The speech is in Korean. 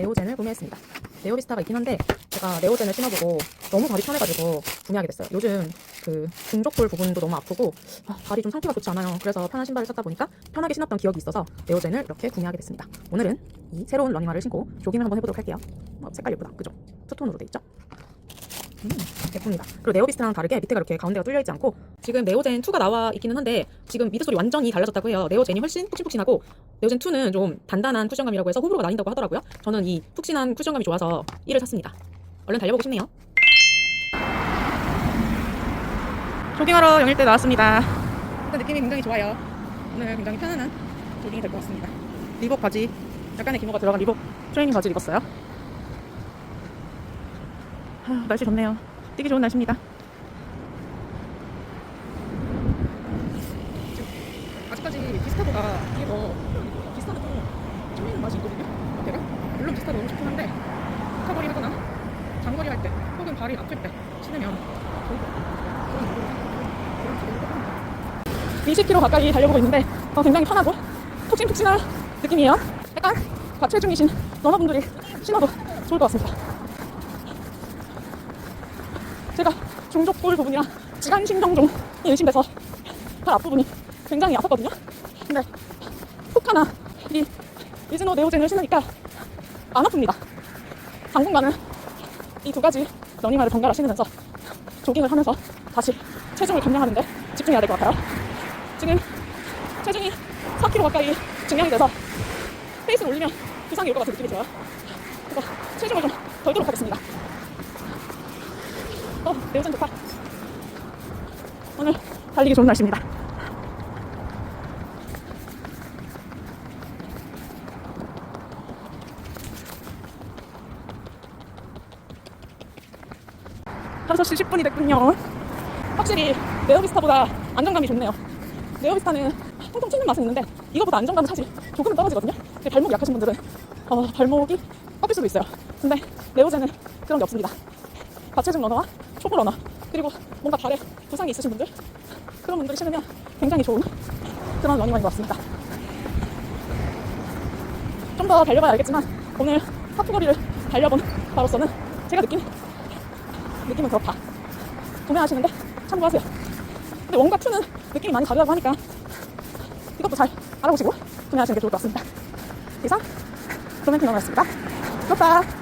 네오젠을 구매했습니다. 네오비스타가 있긴 한데 제가 네오젠을 신어보고 너무 발이 편해가지고 구매하게 됐어요. 요즘 그 중족골 부분도 너무 아프고 아, 발이 좀 상태가 좋지 않아요. 그래서 편한 신발을 찾다 보니까 편하게 신었던 기억이 있어서 네오젠을 이렇게 구매하게 됐습니다. 오늘은 이 새로운 러닝화를 신고 조깅을 한번 해보도록 할게요. 어, 색깔 예쁘다. 그죠? 투톤으로 돼 있죠? 음, 예쁩니다. 그리고 네오비스트랑 다르게 밑에가 이렇게 가운데가 뚫려 있지 않고 지금 네오젠 2가 나와 있기는 한데 지금 미드솔이 완전히 달라졌다고 해요. 네오젠이 훨씬 푹신푹신하고 네오젠 2는 좀 단단한 쿠션감이라고 해서 호불호가 나뉜다고 하더라고요. 저는 이 푹신한 쿠션감이 좋아서 이를 샀습니다. 얼른 달려보고 싶네요. 조깅하러 영일대 나왔습니다. 일단 느낌이 굉장히 좋아요. 오늘 굉장히 편안한 조깅이 될 것 같습니다. 리복 바지, 약간의 기모가 들어간 리복 트레이닝 바지를 입었어요. 아, 날씨 좋네요. 뛰기 좋은 날씨입니다. 아직까지 비스타도가 이게 더 비스타도 좀 쫄리는 맛이 있거든요. 제가 물론 비스타도 너무 좋긴 한데 카거리 하거나 장거리 할 때 혹은 발이 아플 때 신으면 좋을 것 같아요. 그런 느낌으로 그런 기대를 해봅니다. 20km 가까이 달려보고 있는데 어, 굉장히 편하고 푹신푹신한 느낌이에요. 약간 과체중이신 러너분들이 신어도 좋을 것 같습니다. 제가 중족골 부분이랑 지간신경종이 의심돼서 발 앞부분이 굉장히 아팠거든요. 근데 훅 하나 이 이즈노 네오젠을 신으니까 안 아픕니다. 당분간은 이 두 가지 러닝화를 번갈아 신으면서 조깅을 하면서 다시 체중을 감량하는데 집중해야 될 것 같아요. 지금 체중이 4kg 가까이 증량이 돼서 페이스를 올리면 부상이 올 것 같은 느낌이 들어요. 그래서 체중을 좀 덜도록 하겠습니다. 어, 네오젠 좋다. 오늘 달리기 좋은 날씨입니다. 다섯 시 10분이 됐군요. 확실히 네오비스타보다 안정감이 좋네요. 네오비스타는 통통 튀는 맛은 있는데 이거보다 안정감은 사실 조금은 떨어지거든요. 근데 발목이 약하신 분들은 어, 발목이 꺾일 수도 있어요. 근데 네오젠은 그런 게 없습니다. 과체중 러너와 초보 러너 그리고 뭔가 발에 부상이 있으신 분들 그런 분들이 신으면 굉장히 좋은 그런 러닝화인 것 같습니다. 좀 더 달려봐야 알겠지만 오늘 하프 거리를 달려본 바로서는 제가 느낀 느낌은 그렇다. 구매하시는데 참고하세요. 근데 원과 투는 느낌이 많이 다르다고 하니까 이것도 잘 알아보시고 구매하시는 게 좋을 것 같습니다. 이상 러너였습니다. 좋다.